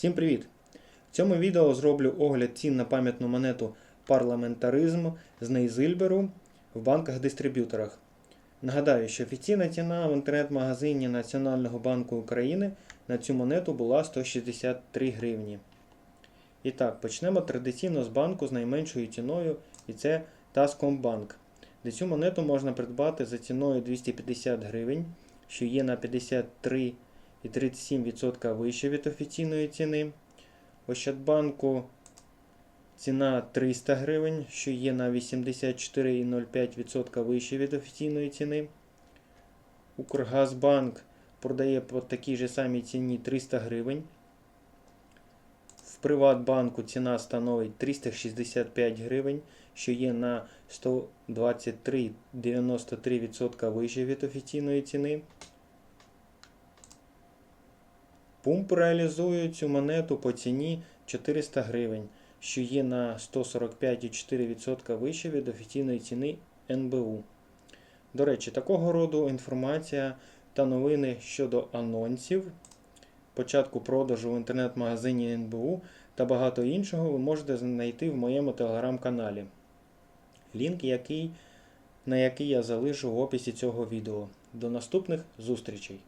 Всім привіт! В цьому відео зроблю огляд цін на пам'ятну монету парламентаризм з Нейзильберу в банках-дистриб'юторах. Нагадаю, що офіційна ціна в інтернет-магазині Національного банку України на цю монету була 163 гривні. І так, почнемо традиційно з банку з найменшою ціною, і це Таскомбанк, де цю монету можна придбати за ціною 250 гривень, що є на 53,37% вище від офіційної ціни. Ощадбанку ціна 300 гривень, що є на 84,05% вище від офіційної ціни. Укргазбанк продає по такій же самій ціні 300 гривень. В Приватбанку ціна становить 365 гривень, що є на 123,93% вище від офіційної ціни. Пумп реалізує цю монету по ціні 400 гривень, що є на 145,4% вище від офіційної ціни НБУ. До речі, такого роду інформація та новини щодо анонсів, початку продажу в інтернет-магазині НБУ та багато іншого ви можете знайти в моєму телеграм-каналі. Лінк, який, на який я залишу в описі цього відео. До наступних зустрічей!